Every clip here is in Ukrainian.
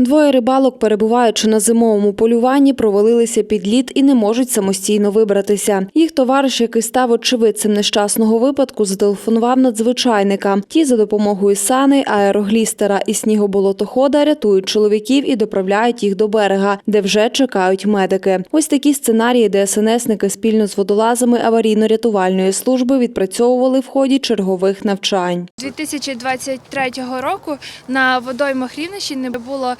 Двоє рибалок, перебуваючи на зимовому полюванні, провалилися під лід і не можуть самостійно вибратися. Їх товариш, який став очевидцем нещасного випадку, зателефонував надзвичайника. Ті за допомогою сани, аероглістера і снігоболотохода рятують чоловіків і доправляють їх до берега, де вже чекають медики. Ось такі сценарії ДСНСники спільно з водолазами аварійно-рятувальної служби відпрацьовували в ході чергових навчань. 2023 року на водоймах Рівненщини було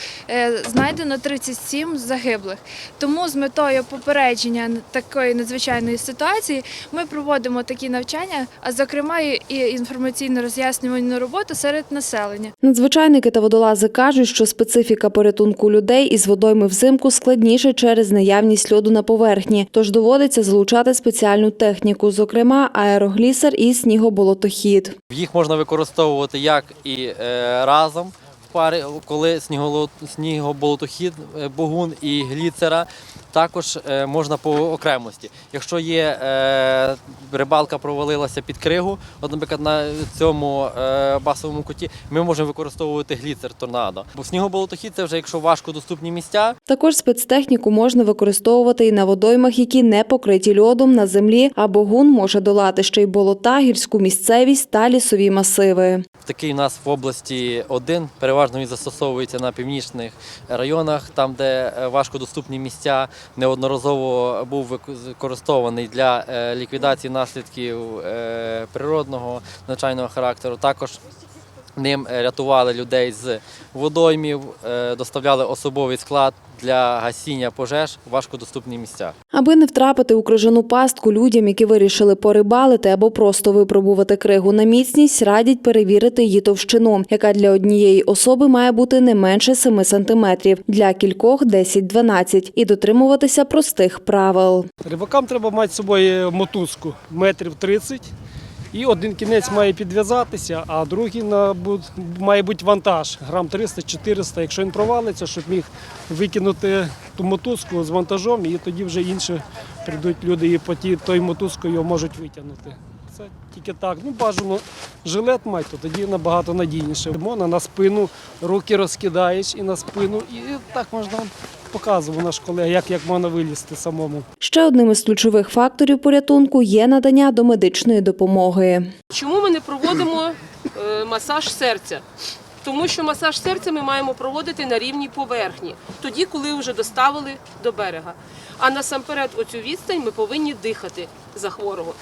знайдено 37 загиблих. Тому з метою попередження такої надзвичайної ситуації ми проводимо такі навчання, а зокрема і інформаційно-роз'яснювальну роботу серед населення. Надзвичайники та водолази кажуть, що специфіка порятунку людей із водойми взимку складніше через наявність льоду на поверхні, тож доводиться залучати спеціальну техніку, зокрема аероглісер і снігоболотохід. Їх можна використовувати як і е, разом в парі, коли снігоболотохід, е, богун і гліцера. Також е, можна по окремості. Якщо є е, рибалка провалилася під кригу, от, наприклад, на цьому е, басовому куті, ми можемо використовувати гліцер торнадо. Бо снігоболотохід це вже якщо важко доступні місця, Також спецтехніку можна використовувати і на водоймах, які не покриті льодом на землі, а богун може долати ще й болота, гірську місцевість та лісові масиви. Такий у нас в області один. Переважно він застосовується на північних районах, там, де е, важкодоступні місця. Неодноразово був використований для е, ліквідації наслідків е, природного надзвичайного характеру. Також ним е, рятували людей з водоймів, е, доставляли особовий склад для гасіння пожеж в важкодоступні місця. Аби не втрапити у крижану пастку людям, які вирішили порибалити або просто випробувати кригу на міцність, радять перевірити її товщину, яка для однієї особи має бути не менше 7 сантиметрів, для кількох 10-12, і дотримуватися простих правил. Рибакам треба мати з собою мотузку метрів 30. І один кінець має підв'язатися, а другий має бути вантаж грам 300-400. Якщо він провалиться, щоб міг викинути ту мотузку з вантажом, і тоді вже інші прийдуть люди і по тій той мотузкою його можуть витягнути. Це тільки так. Ну, бажано жилет мати, то тоді набагато надійніше. Можна на спину, руки розкидаєш і на спину. І так можна показував наш колега, як, як можна вилізти самому. Ще одним із ключових факторів порятунку є надання домедичної допомоги. Чому ми не проводимо е, масаж серця? Тому що масаж серця ми маємо проводити на рівній поверхні, тоді, коли вже доставили до берега. А насамперед, оцю відстань ми повинні дихати за хворого.